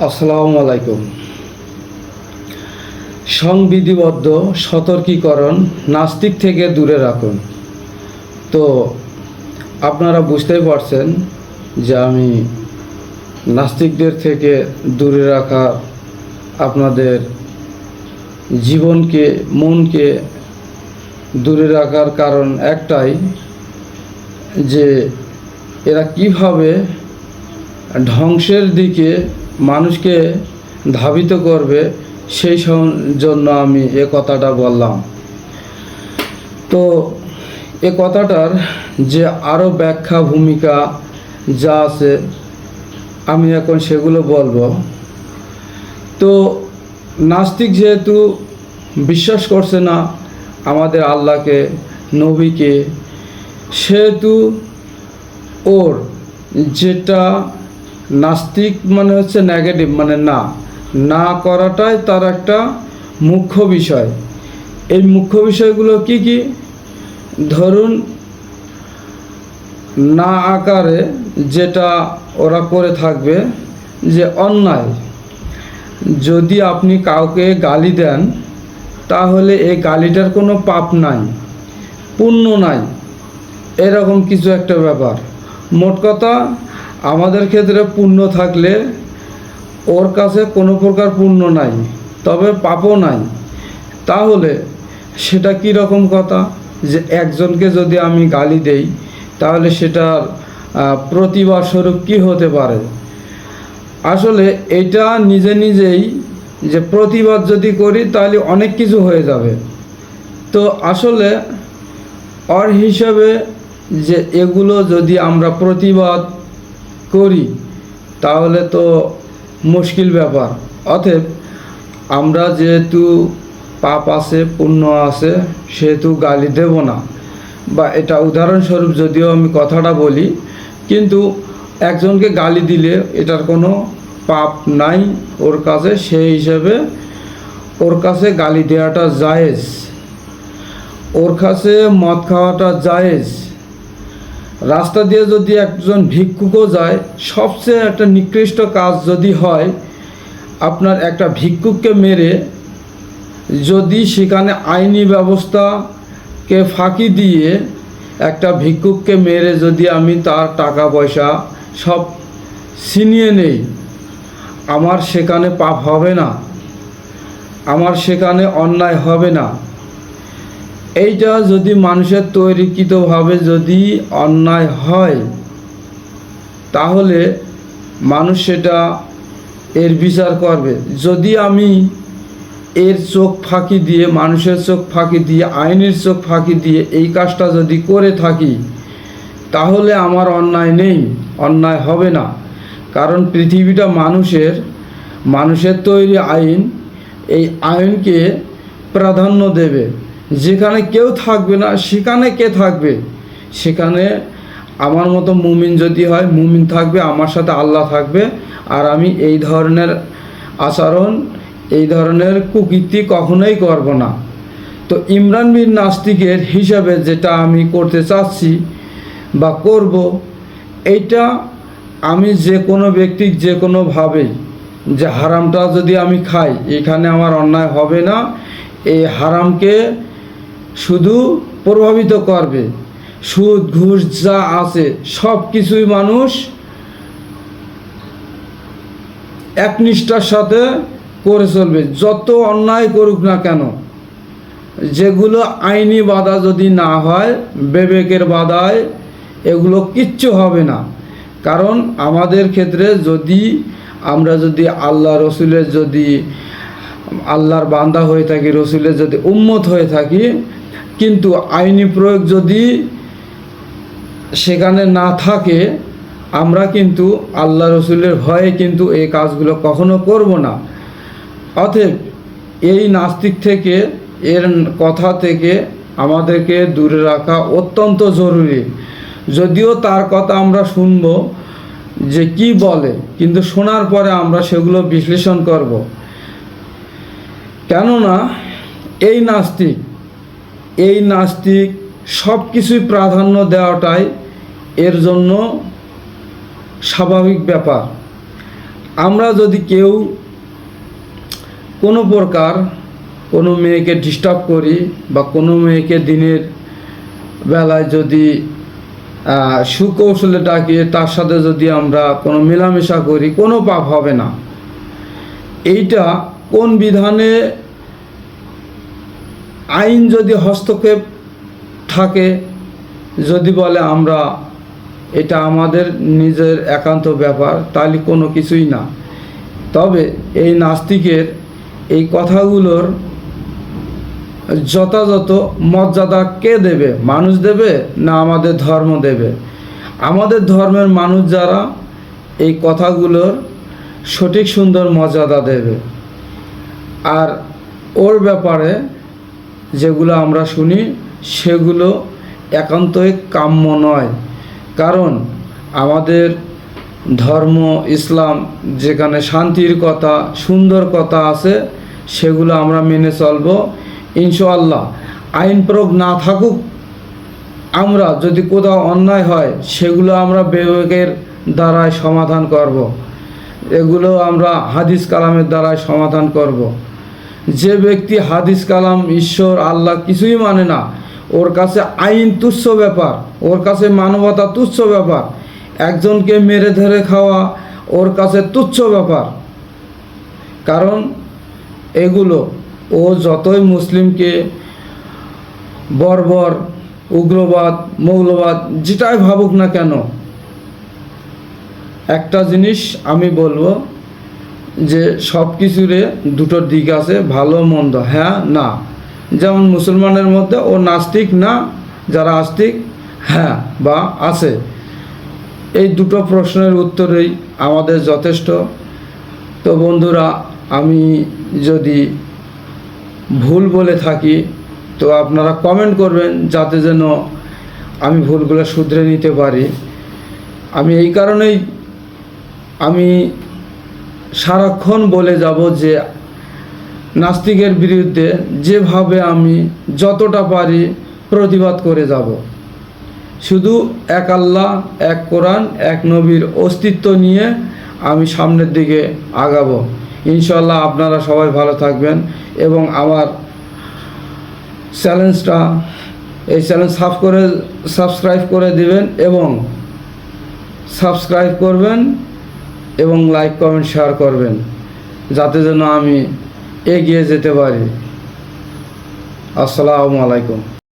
আসসালামু আলাইকুম। সংবিধিবদ্ধ, সতর্কীকরণ নাস্তিক থেকে দূরে রাখুন। তো, আপনারা বুঝতেই পারছেন যে আমি নাস্তিকদের থেকে দূরে রাখা আপনাদের জীবনকে, মনকে দূরে রাখার কারণ একটাই যে এরা কীভাবে ধ্বংসের দিকে মানুষকে ধাবিত করবে, সেই জন্য আমি এ কথাটা বললাম। তো এ কথাটার যে আরও ব্যাখ্যা ভূমিকা যা আছে, আমি এখন সেগুলো বলব। তো নাস্তিক যেহেতু বিশ্বাস করছে না আমাদের আল্লাহকে, নবীকে, সেহেতু ওর যেটা নাস্তিক মানে হচ্ছে নেগেটিভ মানে না। না করাটাই তার একটা মুখ্য বিষয়। এই মুখ্য বিষয়গুলো কি কি? ধরুন, না আকারে যেটা ওরা করে থাকবে যে অন্যায়। যদি আপনি কাউকে গালি দেন, তাহলে এই গালিটার কোনো পাপ নাই, পুণ্য নাই। এরকম কিছু একটা ব্যাপার। মোট কথা আমাদের ক্ষেত্রে পুণ্য থাকলে ওর কাছে কোনো প্রকার পুণ্য নাই, তবে পাপও নাই। তাহলে সেটা কি রকম কথা? যে একজনকে যদি আমি গালি দেই, তাহলে সেটার প্রতিবাদ স্বরূপ কী হতে পারে? আসলে এটা নিজে নিজেই যে প্রতিবাদ যদি করি, তাহলে অনেক কিছু হয়ে যাবে। তো আসলে ওর হিসাবে যে এগুলো যদি আমরা প্রতিবাদ করি, তাহলে তো মুশকিল ব্যাপার। অতএব আমরা যেহেতু পাপ আছে, পুণ্য আছে, সেহেতু গালি দেব না। বা এটা উদাহরণস্বরূপ যদিও আমি কথাটা বলি, কিন্তু একজনকে গালি দিলে এটার কোনো পাপ নাই ওর কাছে, সেই হিসেবে ওর কাছে গালি দেওয়াটা জায়েজ। ওর কাছে মদ খাওয়াটা জায়েজ। রাস্তা দিয়ে যদি একজন ভিক্ষুকও যায়, সবচেয়ে একটা নিকৃষ্ট কাজ যদি হয়, আপনার একটা ভিক্ষুককে মেরে যদি সেখানে আইনি ব্যবস্থাকে ফাঁকি দিয়ে একটা ভিক্ষুককে মেরে যদি আমি তার টাকা পয়সা সব ছিনিয়ে নেই, আমার সেখানে পাপ হবে না, আমার সেখানে অন্যায় হবে না। এইটা যদি মানুষের তৈরিকৃতভাবে যদি অন্যায় হয়, তাহলে মানুষ সেটা এর বিচার করবে। যদি আমি এর চোখ ফাঁকি দিয়ে, মানুষের চোখ ফাঁকি দিয়ে, আইনের চোখ ফাঁকি দিয়ে এই কাজটা যদি করে থাকি, তাহলে আমার অন্যায় নেই, অন্যায় হবে না। কারণ পৃথিবীটা মানুষের মানুষের তৈরি আইন, এই আইনকে প্রাধান্য দেবে। যেখানে কেউ থাকবে না, সেখানে কে থাকবে? সেখানে আমার মতো মুমিন যদি হয়, মুমিন থাকবে, আমার সাথে আল্লাহ থাকবে। আর আমি এই ধরনের আচরণ, এই ধরনের কুকীর্তি কখনোই করব না। তো ইমরান বিন নাস্তিকের হিসাবে যেটা আমি করতে চাচ্ছি বা করব, এইটা আমি যে কোনো ব্যক্তি যে কোনোভাবেই যে হারামটা যদি আমি খাই, এখানে আমার অন্যায় হবে না। এই হারামকে শুধু প্রভাবিত করবে। সুদ, ঘুষ যা আছে সব কিছুই মানুষ একনিষ্ঠার সাথে করে চলবে। যত অন্যায় করুক না কেন, যেগুলো আইনি বাধা যদি না হয়, বিবেকের বাধায়, এগুলো কিচ্ছু হবে না। কারণ আমাদের ক্ষেত্রে যদি আমরা যদি আল্লাহ রসুলের যদি, আল্লাহর বান্দা হয়ে থাকি, রসুলের যদি উম্মত হয়ে থাকি কিন্তু আইনি প্রয়োগ যদি সেখানে না থাকে, আমরা কিন্তু আল্লাহ রসুলের ভয়ে কিন্তু এই কাজগুলো কখনো করব না। অতএব এই নাস্তিক থেকে, এর কথা থেকে আমাদেরকে দূরে রাখা অত্যন্ত জরুরি। যদিও তার কথা আমরা শুনব যে কি বলে, কিন্তু শোনার পরে আমরা সেগুলো বিশ্লেষণ করব। কেননা, এই নাস্তিক এই নাস্তিক সব কিছুই প্রাধান্য দেওয়াটাই এর জন্য স্বাভাবিক ব্যাপার। আমরা যদি কেউ কোনো প্রকার কোনো মেয়েকে ডিস্টার্ব করি বা কোনো মেয়েকে দিনের বেলায় যদি সুকৌশলে ডাকিয়ে তার সাথে যদি আমরা কোনো মেলামেশা করি, কোনো পাপ হবে না। এইটা কোন বিধানে আইন যদি হস্তক্ষেপ থাকে, যদি বলে আমরা এটা আমাদের নিজের একান্ত ব্যাপার, তাহলে কোনো কিছুই না। তবে এই নাস্তিকের এই কথাগুলোর যথাযথ মর্যাদা কে দেবে? মানুষ দেবে না আমাদের ধর্ম দেবে? আমাদের ধর্মের মানুষ যারা, এই কথাগুলোর সঠিক সুন্দর মর্যাদা দেবে। আর ওর ব্যাপারে যেগুলো আমরা শুনি, সেগুলো একান্তই কাম্য নয় কারণ আমাদের ধর্ম, ইসলাম, যেখানে শান্তির কথা, সুন্দর কথা আছে, সেগুলো আমরা মেনে চলব ইনশাআল্লাহ, আইন প্রয়োগ না থাকুক, আমরা যদি কোথাও অন্যায় হয়, সেগুলো আমরা বিবেকের দ্বারাই সমাধান করব। এগুলো আমরা হাদিস কালামের দ্বারাই সমাধান করব। যে ব্যক্তি হাদিস কালাম, ঈশ্বর, আল্লাহ কিছুই মানে না, ওর কাছে আইন তুচ্ছ ব্যাপার, ওর কাছে মানবতা তুচ্ছ ব্যাপার, একজনকে মেরে ধরে খাওয়া ওর কাছে তুচ্ছ ব্যাপার। কারণ এগুলো, ও যতই মুসলিমকে বর্বর, উগ্রবাদ, মৌলবাদ, যেটাই ভাবুক না কেন, একটা জিনিস আমি বলব যে সব কিছুরে দুটো দিক আছে, ভালো, মন্দ। হ্যাঁ? না। যেমন মুসলমানের মধ্যে ও নাস্তিক না, যারা আস্তিক হ্যাঁ বা আছে। এই দুটো প্রশ্নের উত্তরেই আমাদের যথেষ্ট। তো বন্ধুরা, আমি যদি ভুল বলে থাকি, তো আপনারা কমেন্ট করবেন যাতে যেন আমি ভুলগুলো শুধরে নিতে পারি। আমি এই কারণেই আমি সারাক্ষণ বলে যাব যে, নাস্তিকের বিরুদ্ধে যেভাবে আমি যতটা পারি প্রতিবাদ করে যাব। শুধু এক আল্লাহ, এক কোরআন, এক নবীর অস্তিত্ব নিয়ে আমি সামনের দিকে আগাবো। ইনশাল্লাহ আপনারা সবাই ভালো থাকবেন এবং আমার চ্যালেঞ্জটা, এই চ্যালেঞ্জ সাফ করে, সাবস্ক্রাইব করে দিবেন এবং সাবস্ক্রাইব করবেন। এবং লাইক কমেন্ট শেয়ার করবেন যাতে যেন আমি এগিয়ে যেতে পারি। আসসালামু আলাইকুম।